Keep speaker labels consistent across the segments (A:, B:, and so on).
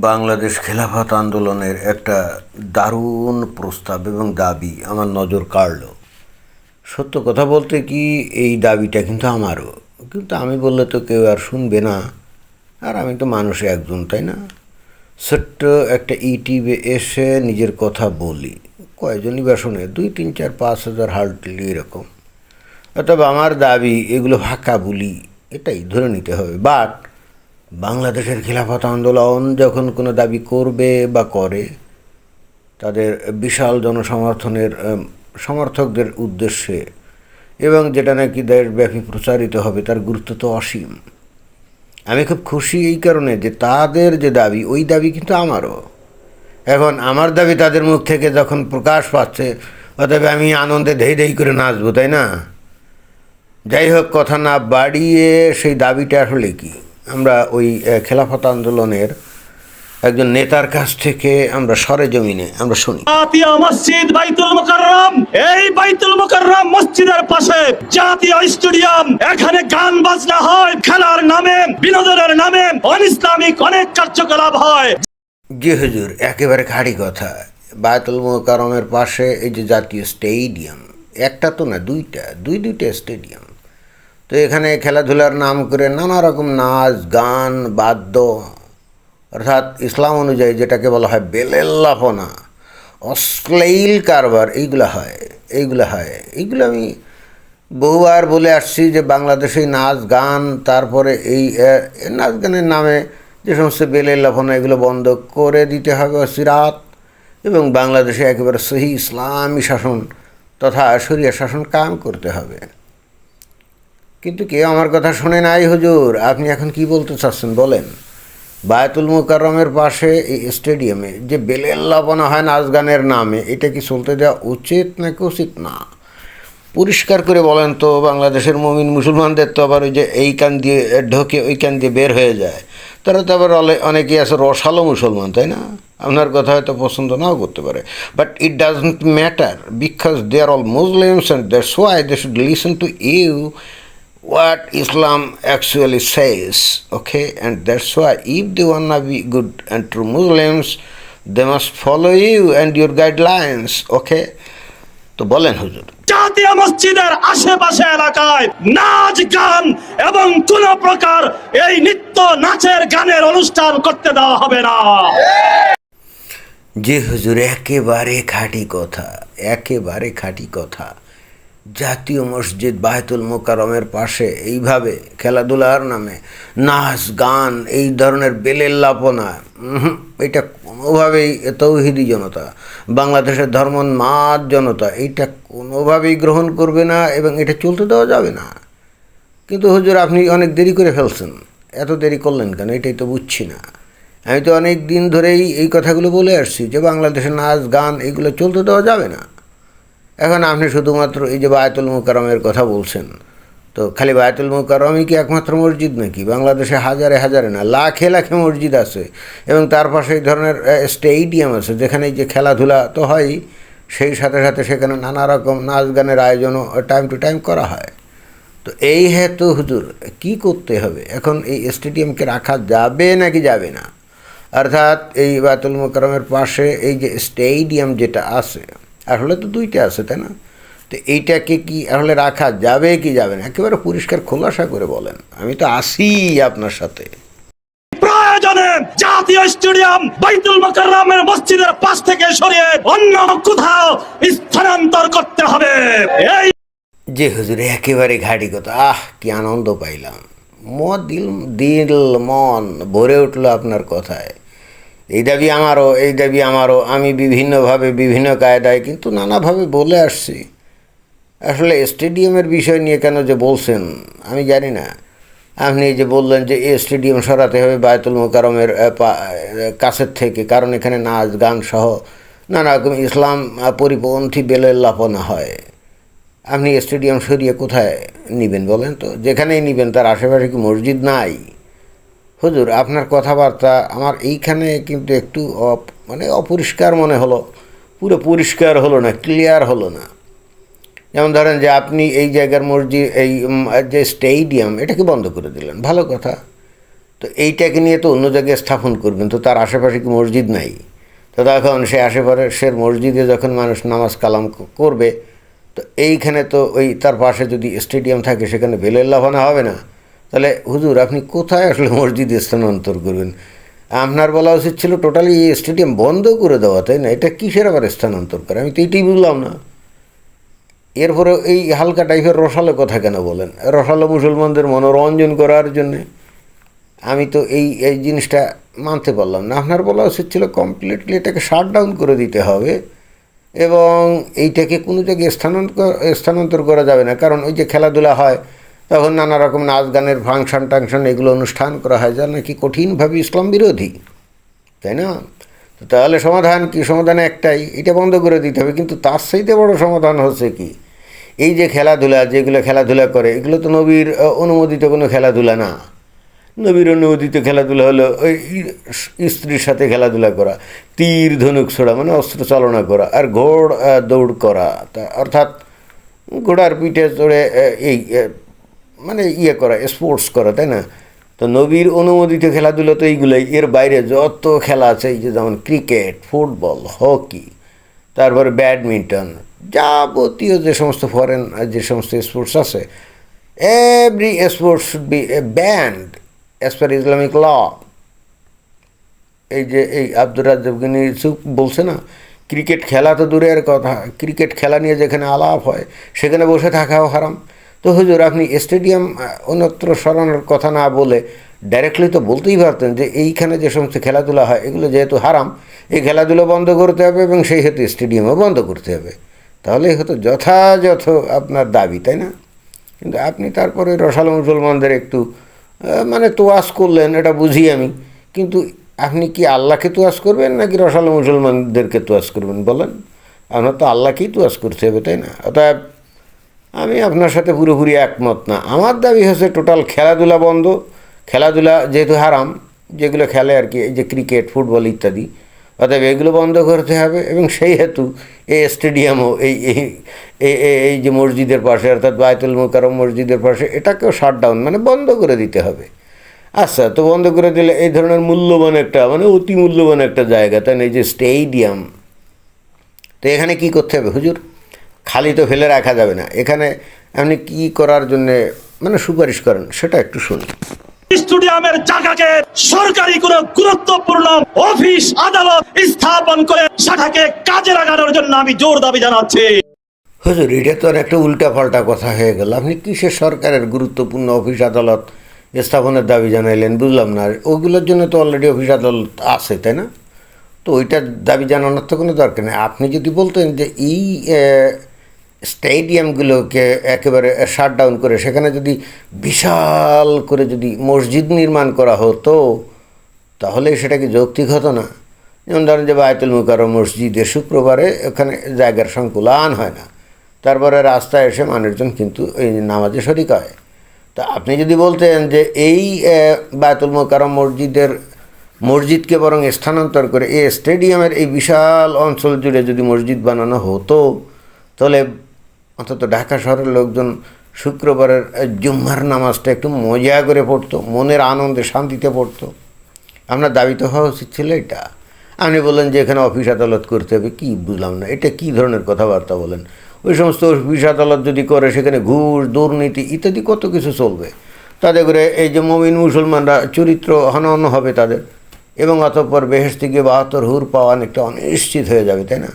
A: বাংলাদেশ খেলাফত আন্দোলনের একটা দারুণ প্রস্তাব এবং দাবি আমার নজর কাড়ল। সত্য কথা বলতে কি, এই দাবিটা কিন্তু আমারও। কিন্তু আমি বললে তো কেউ আর শুনবে না। আর আমি তো মানুষে একজন, তাই না? ছোট্ট একটা ইউটিউবে এসে নিজের কথা বলি। কয়জনই বা শোনে? দুই, তিন, চার, পাঁচ হাজার হার্টলি এরকম। অথবা আমার দাবি, এগুলো ভাক্কা বলি, এটাই ধরে নিতে হবে। বাট বাংলাদেশের খিলাফত আন্দোলন যখন কোনো দাবি করবে বা করে, তাদের বিশাল জনসমর্থনের সমর্থকদের উদ্দেশ্যে, এবং যেটা নাকি দেশব্যাপী প্রচারিত হবে, তার গুরুত্ব তো অসীম। আমি খুব খুশি এই কারণে যে তাদের যে দাবি, ওই দাবি কিন্তু আমারও। এখন আমার দাবি তাদের মুখ থেকে যখন প্রকাশ পাচ্ছে, অতএব আমি আনন্দে ধেই ধেই করে নাচবো, তাই না? যাই হোক, কথা না বাড়িয়ে সেই দাবিটা আসলে কি? আমরা ওই খেলাফত আন্দোলনের একজন নেতার কাছ থেকে আমরা সরে জমিনে আমরা শুনি।
B: জাতীয় মসজিদ বাইতুল মুকাররম এই বাইতুল মুকাররম মসজিদের পাশে জাতীয় স্টেডিয়াম এখানে গান বাজনা হয় খেলার নামে বিনোদনের নামে অনিসলামিক অনেক কার্যকলাপ হয়।
A: জি হুজুর একেবারে খাড়ি কথা। বায়তুল মোকারমের পাশে এই যে জাতীয় স্টেডিয়াম একটা তো না দুইটা দুই দুইটা স্টেডিয়াম। তো এখানে খেলাধুলার নাম করে নানা রকম নাচ, গান, বাদ্য, অর্থাৎ ইসলাম অনুযায়ী যেটাকে বলা হয় বেলেল্লাপনা, অশ্লীল কারবার, এইগুলো হয় এইগুলো হয়। এইগুলো আমি বহুবার বলে আসছি যে বাংলাদেশে নাচ, গান, তারপরে এই নাচ গানের নামে যে সমস্ত বেলেল্লাপনা, এগুলো বন্ধ করে দিতে হবে সিরাত এবং বাংলাদেশে একেবারে সহি ইসলামী শাসন তথা শরিয়া শাসন কায়েম করতে হবে। কিন্তু কেউ আমার কথা শোনে নাই, হুজুর। আপনি এখন কি বলতে চাচ্ছেন, বলেন। বায়তুল মুকাররমের পাশে স্টেডিয়ামে যে বেলেল্লাপনা হয় নাচ গানের নামে, এটা কি চলতে দেওয়া উচিত নাকি উচিত না? পরিষ্কার করে বলেন তো, বাংলাদেশের মমিন মুসলমানদের তো আবার ওই যে এই কান দিয়ে ঢোকে, ওই কান দিয়ে বের হয়ে যায়। তারা তো আবার অনেকেই আছে রসালো মুসলমান, তাই না? আপনার কথা হয়তো পছন্দ নাও করতে পারে। But it doesn't matter because they are all Muslims and that's why they should listen to you what Islam actually says, okay? And that's why if they wanna be good and true Muslims, they must follow you and your guidelines, okay? তো বলেন হুজুর
B: জাতীয় মসজিদের আশেপাশে এলাকায় নাচ গান এবং কোন প্রকার এই নৃত্য নাচের গানের অনুষ্ঠান করতে দেওয়া হবে না
A: যে হুজুর একেবারে খাঁটি কথা একেবারে খাঁটি কথা জাতীয় মসজিদ বায়তুল মোকারমের পাশে এইভাবে খেলাধুলার নামে নাচ গান এই ধরনের বেলেল্লাপনা উহুম, এটা কোনোভাবেই তৌহিদি জনতা বাংলাদেশের ধর্মন্মাদ জনতা এইটা কোনোভাবেই গ্রহণ করবে না এবং এটা চলতে দেওয়া যাবে না। কিন্তু হুজুর আপনি অনেক দেরি করে ফেলছেন। এত দেরি করলেন কেন? এটাই তো বুঝছি না। আমি তো অনেক দিন ধরেই এই কথাগুলো বলে আসছি যে বাংলাদেশের নাচ গান এগুলো চলতে দেওয়া যাবে না। এখন আপনি শুধুমাত্র এই যে বায়তুল মুকারমের কথা বলছেন, তো খালি বায়তুল মুকারমই কি একমাত্র মসজিদ নাকি? বাংলাদেশে হাজারে হাজারে না, লাখে লাখে মসজিদ আছে এবং তার পাশে এই ধরনের স্টেডিয়াম আছে যেখানে যে খেলাধুলা তো হয়ই, সেই সাথে সাথে সেখানে নানা রকম নাচ গানের আয়োজনও টাইম টু টাইম করা হয়। তো এই হেতু হুজুর, কি করতে হবে? এখন এই স্টেডিয়ামকে রাখা যাবে নাকি যাবে না? অর্থাৎ এই বাতুল মোকারমের পাশে এই যে স্টেডিয়াম যেটা আছে আসলে তো দুইটা আছে তাই না? তো এইটাকে কি আসলে রাখা যাবে কি যাবে না? একেবারে পরিষ্কার খোলাসা করে বলেন। আমি তো আসি আপনার সাথে।
B: প্রয়োজনে জাতীয় স্টেডিয়াম বাইতুল মুকাররমের মসজিদের পাশ থেকে সরিয়ে অন্য কোথাও স্থানান্তর করতে হবে। এই
A: যে হুজুরে একেবারে ঘাড়ি কথা। আহ কি আনন্দ পাইলাম। ম দিল দিল মন ভরে উঠল আপনার কথায়। এই দাবি আমারও, এই দাবি আমারও। আমি বিভিন্নভাবে, বিভিন্ন কায়দায় কিন্তু নানাভাবে বলে আসছি। আসলে স্টেডিয়ামের বিষয় নিয়ে কেন যে বলছেন, আমি জানি না। আপনি যে বললেন যে এই স্টেডিয়াম সরাতে হবে বায়তুল মোকারমের কাছের থেকে, কারণ এখানে নাচ, গান সহ নানা রকম ইসলাম পরিপন্থী বেলেল্লাপনা হয়। আপনি স্টেডিয়াম সরিয়ে কোথায় নেবেন বলেন তো? যেখানেই নেবেন, তার আশেপাশে কি মসজিদ নাই? হুজুর, আপনার কথাবার্তা আমার এইখানে কিন্তু একটু মানে অপরিষ্কার মনে হলো। পুরো পরিষ্কার হলো না ক্লিয়ার হলো না। যেমন ধরেন যে আপনি এই জায়গার মসজিদ, এই যে স্টেডিয়াম এটাকে বন্ধ করে দিলেন? ভালো কথা। তো এইটাকে নিয়ে তো অন্য জায়গায় স্থাপন করবেন, তো তার আশেপাশে কি মসজিদ নাই? তো তখন সে আশেপাশের মসজিদে যখন মানুষ নামাজ কালাম করবে, তো এইখানে তো ওই তার পাশে যদি স্টেডিয়াম থাকে, সেখানে বেলের লাভানো হবে না। তাহলে হুজুর, আপনি কোথায় আসলে মসজিদ স্থানান্তর করবেন? আপনার বলা উচিত ছিল টোটালি এই স্টেডিয়াম বন্ধ করে দেওয়া, তাই না? এটা কিসের আবার স্থানান্তর করে? আমি তো এটাই বুঝলাম না। এরপরে এই হালকা টাইপের রসালো কথা কেন বলেন? রসালো মুসলমানদের মনোরঞ্জন করার জন্যে। আমি তো এই এই জিনিসটা মানতে পারলাম না। আপনার বলা উচিত ছিল কমপ্লিটলি এটাকে শাট ডাউন করে দিতে হবে এবং এইটাকে কোনো জায়গায় স্থানান্তর স্থানান্তর করা যাবে না। কারণ ওই যে খেলাধুলা হয় তখন নানা রকম নাচ গানের ফাংশন টাংশন এগুলো অনুষ্ঠান করা হয় যা নাকি কঠিনভাবে ইসলাম বিরোধী, তাই না? তো তাহলে সমাধান কি? সমাধান একটাই, এটা বন্ধ করে দিতে হবে। কিন্তু তার চাইতে বড় সমাধান হচ্ছে কি? এই যে খেলাধুলা, যেগুলো খেলাধুলা করে, এগুলো তো নবীর অনুমোদিত কোনো খেলাধুলা না। নবীর অনুমোদিত খেলাধুলা হলো ওই স্ত্রীর সাথে খেলাধুলা করা, তীর, ধনুক ছোড়া মানে অস্ত্র চালনা করা, আর ঘোড় দৌড় করা। তা অর্থাৎ ঘোড়ার পিঠে চড়ে এই মানে ইয়ে করা স্পোর্টস করা, তাই না? তো নবীর অনুমোদিত খেলাধুলা তো এইগুলোই। এর বাইরে যত খেলা আছে, এই যে যেমন ক্রিকেট, ফুটবল, হকি, তারপরে ব্যাডমিন্টন, যাবতীয় যে সমস্ত ফরেন যে সমস্ত স্পোর্টস আছে every sports should be a banned as per Islamic law এই যে এই আব্দুর রাজ্জাবগিনী বলছে না, ক্রিকেট খেলা তো দূরের কথা, ক্রিকেট খেলা নিয়ে যেখানে আলাপ হয়, সেখানে বসে থাকাও হারাম। তো হুজুর, আপনি স্টেডিয়াম অন্যত্র সরানোর কথা না বলে ডাইরেক্টলি তো বলতেই পারতেন যে এইখানে যে সমস্ত খেলাধুলা হয়, এগুলো যেহেতু হারাম, এই খেলাধুলো বন্ধ করতে হবে এবং সেই হেতু স্টেডিয়ামও বন্ধ করতে হবে। তাহলে হয়তো যথাযথ আপনার দাবি, তাই না? কিন্তু আপনি তারপরে রসালো মুসলমানদের একটু মানে তোয়াজ করলেন, এটা বুঝি আমি। কিন্তু আপনি কি আল্লাহকে তোয়াজ করবেন নাকি রসালো মুসলমানদেরকে তোয়াজ করবেন বলেন? আপনার তো আল্লাহকেই তোয়াজ করতে হবে, তাই না? অতএব আমি আপনার সাথে পুরোপুরি একমত না। আমার দাবি হচ্ছে টোটাল খেলাধুলা বন্ধ। খেলাধুলা যেহেতু হারাম, যেগুলো খেলে আর কি, এই যে ক্রিকেট ফুটবল ইত্যাদি, অতএব এগুলো বন্ধ করতে হবে এবং সেই হেতু এই স্টেডিয়ামও এই, এই- যে মসজিদের পাশে, অর্থাৎ বায়তুল মুকারম মসজিদের পাশে, এটাকেও শাট ডাউন মানে বন্ধ করে দিতে হবে। আচ্ছা তো বন্ধ করে দিলে এই ধরনের মূল্যবান একটা মানে অতি মূল্যবান একটা জায়গা, তাই না? এই যে স্টেডিয়াম তো এখানে কি করতে হবে, হুজুর? খালি তো ফেলে রাখা যাবে না। এখানে আপনি কি করার জন্যে মানে সুপারিশ করেন সেটা একটু শুনি
B: স্টেডিয়ামের জায়গাকে সরকারি কোন গুরুত্বপূর্ণ অফিস আদালত স্থাপন করে সেটাকে কাজে লাগানোর জন্য আমি জোর দাবি জানাচ্ছি।
A: হুজুর এটা তো একটা উল্টা পাল্টা কথা হয়ে গেল। আপনি কিসের সরকারের গুরুত্বপূর্ণ অফিস আদালত স্থাপনের দাবি জানাইলেন বুঝলাম না। ওগুলোর জন্য তো অলরেডি অফিস আদালত আছে তাই না? তো ওইটার দাবি জানানোর তো কোনো দরকার নেই। আপনি যদি বলতেন যে এই স্টেডিয়ামগুলোকে একেবারে শাট ডাউন করে, সেখানে যদি বিশাল করে যদি মসজিদ নির্মাণ করা হতো, তাহলে সেটা কি যৌক্তিক হতো না? যেমন ধরেন যে বায়তুল মুকারম মসজিদে শুক্রবারে ওখানে জায়গার সংকুলান হয় না। তারপরে রাস্তায় এসে মানুষজন কিন্তু এই নামাজে শরিক হয়। তা আপনি যদি বলতেন যে এই বায়তুল মুকারম মসজিদের, মসজিদকে বরং স্থানান্তর করে এই স্টেডিয়ামের এই বিশাল অঞ্চল জুড়ে যদি মসজিদ বানানো হতো, তাহলে অন্তত ঢাকা শহরের লোকজন শুক্রবারের জুম্মার নামাজটা একটু মজা করে পড়তো, মনের আনন্দে শান্তিতে পড়তো। আপনার দাবি তো হওয়া উচিত ছিল এটা। আপনি বললেন যে এখানে অফিস আদালত করতে হবে, কি বুঝলাম না, এটা কি ধরনের কথাবার্তা বলেন? ওই সমস্ত অফিস আদালত যদি করে, সেখানে ঘুষ, দুর্নীতি ইত্যাদি কত কিছু চলবে। তাতে করে এই যে মমিন মুসলমানরা চরিত্র হনন হবে তাদের, এবং অতঃপর বেহেস থেকে বাহাত্তর হুর পাওয়া অনেকটা অনিশ্চিত হয়ে যাবে, তাই না?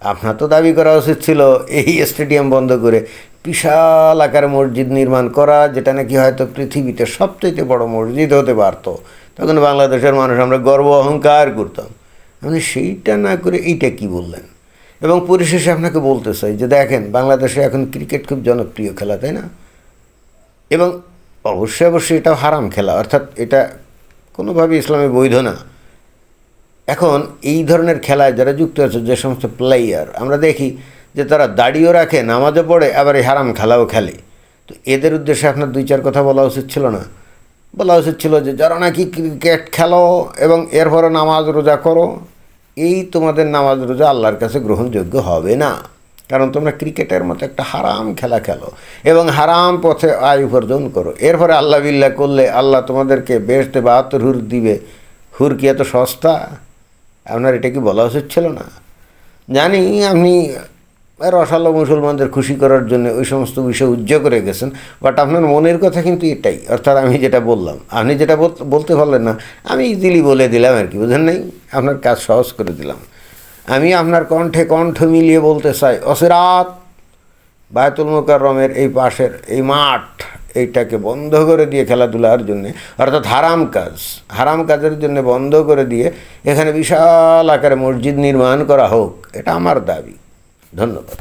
A: আপনার তো দাবি করা উচিত ছিল, এই স্টেডিয়াম বন্ধ করে বিশাল আকারে মসজিদ নির্মাণ করা, যেটা নাকি হয়তো পৃথিবীতে সবচেয়ে বড় মসজিদ হতে পারতো। তখন বাংলাদেশের মানুষ আমরা গর্ব অহংকার করতাম। আপনি সেইটা না করে এইটা কি বললেন? এবং পরিশেষে আপনাকে বলতে চাই যে দেখেন, বাংলাদেশে এখন ক্রিকেট খুব জনপ্রিয় খেলা, তাই না? এবং অবশ্যই অবশ্যই এটাও হারাম খেলা, অর্থাৎ এটা কোনোভাবে ইসলামে বৈধ না। এখন এই ধরনের খেলায় যারা যুক্ত আছে, যে সমস্ত প্লেয়ার আমরা দেখি যে তারা দাড়িও রাখে, নামাজও পড়ে, আবার এই হারাম খেলাও খেলে। তো এদের উদ্দেশ্যে আপনার দুই চার কথা বলা উচিত ছিল না? বলা উচিত ছিল যে, যারা নাকি ক্রিকেট খেলো এবং এরপরে নামাজ রোজা করো, এই তোমাদের নামাজ রোজা আল্লাহর কাছে গ্রহণযোগ্য হবে না। কারণ তোমরা ক্রিকেটের মতো একটা হারাম খেলা খেলো এবং হারাম পথে আয় উপার্জন করো। এরপরে আল্লাহ বিল্লাহ করলে আল্লাহ তোমাদেরকে বেশতে বাহাত্তর হুর দিবে। হুর কি এত সস্তা? আপনার এটা কি বলা উচিত ছিল না? জানি আপনি রসালো মুসলমানদের খুশি করার জন্য ওই সমস্ত বিষয় উজ্জ করে গেছেন বাট আপনার মনের কথা কিন্তু এটাই। অর্থাৎ আমি যেটা বললাম, আপনি যেটা বল- বলতে পারলেন না, আমি ইজিলি বলে দিলাম আর কি, বুঝেন নাই? আপনার কাজ সহজ করে দিলাম। আমি আপনার কণ্ঠে কণ্ঠ মিলিয়ে বলতে চাই, অসিরাত বায়তুল মোকাররমের এই পাশের এই মাঠ এইটাকে বন্ধ করে দিয়ে খেলাধুলার জন্যে, অর্থাৎ হারাম কাজ, হারাম কাজের জন্য বন্ধ করে দিয়ে এখানে বিশাল আকারে মসজিদ নির্মাণ করা হোক, এটা আমার দাবি। ধন্যবাদ।